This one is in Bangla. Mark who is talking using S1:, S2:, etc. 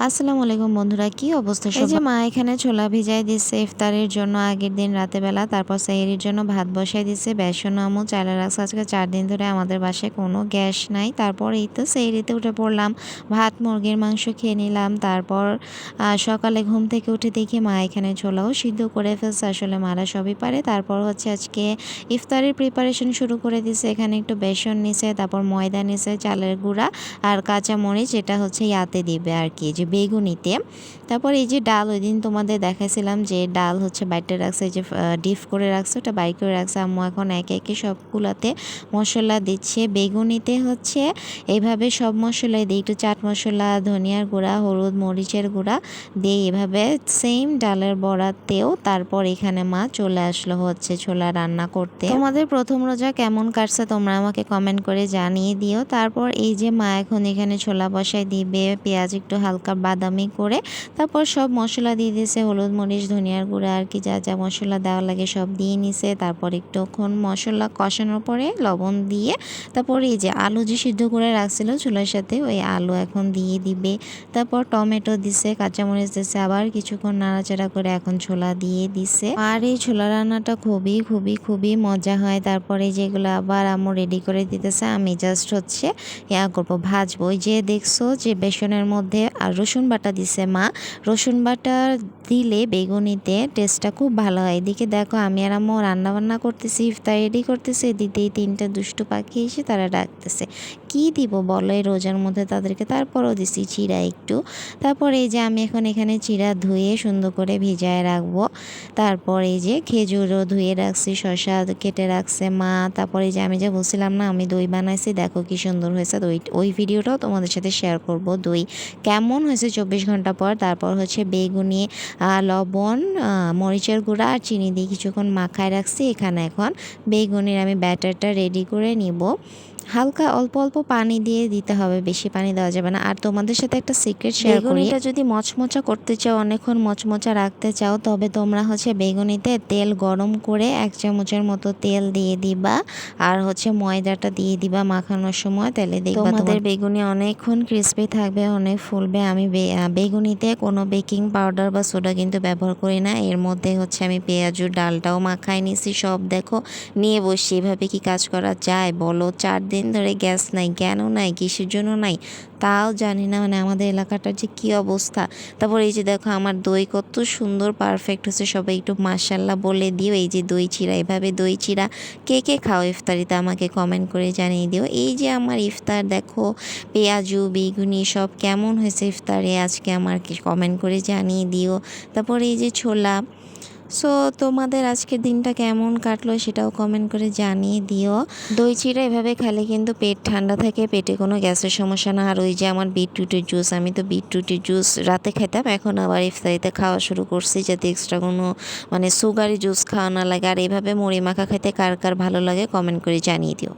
S1: আসসালামু আলাইকুম বন্ধুরা কি অবস্থা এই যে মা এখানে ছোলা ভিজাই দিচ্ছে ইফতারের জন্য আগের দিন রাতে বেলা তারপর সেহরির জন্য ভাত বসাই দিচ্ছে বেসন আমু চালের রাখছে আজকে চার দিন ধরে আমাদের বাসায় কোনো গ্যাস নাই। তারপর এই তো সেহরিতে উঠে পড়লাম ভাত মুরগির মাংস খেয়ে নিলাম। তারপর সকালে ঘুম থেকে উঠে দেখি মা এখানে ছোলাও সিদ্ধ করে ফেলছে আসলে মারা সবই পারে। তারপর হচ্ছে আজকে ইফতারের প্রিপারেশন শুরু করে দিছে এখানে একটু বেসন নিছে তারপর ময়দা নিছে চালের গুঁড়া আর কাঁচা মরিচ এটা হচ্ছে ইয়াতে দিবে আর কি যে বেগুনিতে। তারপর এই যে ডাল ওই দিন তোমাদের দেখাইছিলাম যে ডাল হচ্ছে বাইটে রাখছে যে ডিপ করে রাখছে, ওটা বাই করে রাখছে। আম্মু এখন একে একে সবগুলাতে মশলা দিচ্ছে। বেগুনিতে হচ্ছে এইভাবে সব মশলাই দিই একটু চাট মশলা, ধনিয়ার গুঁড়া, হলুদ মরিচের গুঁড়া দিয়ে এভাবে সেম ডালের বড়াতেও তারপর এখানে মা চলে আসলো হচ্ছে ছোলা রান্না করতে। তোমাদের প্রথম রোজা কেমন কাটছে তোমরা আমাকে কমেন্ট করে জানিয়ে দিও। তারপর এই যে মা এখন এখানে ছোলা বসাই দিবে, পেঁয়াজ একটু হালকা বাদামি করে। তারপর সব মশলা দিয়ে দিয়েছে হলুদ, মরিচ, ধনিয়ার গুঁড়া আর কি যা যা মশলা দেওয়া লাগে সব দিয়ে নিছে। তারপর একটুক্ষণ মশলা কষানোর পরে লবণ দিয়ে তারপর এই যে আলু যে সিদ্ধ করে রাখছিল চুলার সাথে, ওই আলু এখন দিয়ে দিবে। তারপর টমেটো দিছে, কাঁচামরিচ দিছে, আবার কিছুক্ষণ নাড়াচাড়া করে এখন ছোলা দিয়ে দিছে। আর এই ছোলা রান্নাটা খুবই খুবই খুবই মজা হয়। তারপরে যেগুলো আবার আম্মু রেডি করে দিতেছে। আমি জাস্ট হচ্ছে ইয়া করব, ভাজবো। ওই যে দেখছ যে বেসনের মধ্যে আর রসুন বাটা দিছে মা। রসুন বাটা দিলে বেগুনিতে টেস্টটা খুব ভালো হয়। এদিকে দেখো আমি আর আম্মু রান্নাবান্না করতেছি, ইফতার রেডি করতেছে। এদিকে এই তিনটা দুষ্টু পাখি এসে তারা ডাকতেছে। কি দিব বলো? এই রোজার মধ্যে তাদেরকে তারপরও দিছি চিরা একটু। তারপর এই যে আমি এখন এখানে চিরা ধুয়ে সুন্দর করে ভিজায় রাখব। তারপর এই যে খেজুরও ধুয়ে রাখছি শশা কেটে রাখছে মা। তারপরে যে আমি যে বলছিলাম না, আমি দই বানাইছি, দেখো কি সুন্দর হয়েছে দই। ওই ভিডিওটাও তোমাদের সাথে শেয়ার করব দই। কেমন হয়েছে চব্বিশ ঘণ্টা পর? তারপর হচ্ছে বেগুনি লবণ মরিচের গুঁড়া আর চিনি দিয়ে কিছুক্ষণ মাখায় রাখছি এখানে এখন। বেগুনির আমি ব্যাটারটা রেডি করে নিব। হালকা অল্প অল্প পানি দিয়ে দিতে হবে বেশি পানি দেওয়া যাবে না। আর তোমাদের সাথে একটা সিক্রেট শেয়ার করি। বেগুনিটা যদি মচমচা করতে চাও অনেকক্ষণ মচমচা রাখতে চাও তবে তোমরা হচ্ছে বেগুনিতে তেল গরম করে এক চামচের মতো তেল দিয়ে দিবা আর হচ্ছে ময়দাটা দিয়ে দিবা মাখানোর সময়। তেলে দেখবা তোমাদের বেগুনি অনেকক্ষণ ক্রিস্পি থাকবে অনেক ফুলবে। আমি বেগুনিতে কোনো বেকিং পাউডার বা সোডা কিন্তু ব্যবহার করি না। এর মধ্যে হচ্ছে আমি পেঁয়াজু ডালটাও মাখাই নিছি। সব দেখো নিয়ে বসি। এভাবে কি কাজ করা যায় বলো? চার দিন ধরে গ্যাস নাই কেন নাই, কিসের জন্য নাই? তাও জানি না মানে আমাদের এলাকাটার যে কী অবস্থা। তারপর এই যে দেখো, আমার দই কত সুন্দর পারফেক্ট হচ্ছে। সবাই একটু মাসাল্লাহ বলে দিও, এই যে দই চিরা, এভাবে দই চিরা, কে কে খাও ইফতারিতে আমাকে কমেন্ট করে জানিয়ে দিও। এই যে আমার ইফতার, দেখো, পেঁয়াজু, বেগুনি, সব কেমন হয়েছে ইফতারে? আজকে আমার কমেন্ট করে জানিয়ে দিও। তারপর এই যে ছোলা সো তোমাদের আজকের দিনটা কেমন কাটলো সেটাও কমেন্ট করে জানিয়ে দিও। দই চিড়া এভাবে খেলে কিন্তু পেট ঠান্ডা থাকে, পেটে কোনো গ্যাসের সমস্যা না। আর ওই যে আমার বিটরুটের জুস আমি তো বিটরুটের জুস রাতে খেতাম, এখন আবার ইফতারিতে খাওয়া শুরু করছি যাতে এক্সট্রা কোনো মানে সুগারি জুস খাওয়া না লাগে। আর এভাবে মুড়ি মাখা খেতে কার কার ভালো লাগে কমেন্ট করে জানিয়ে দিও।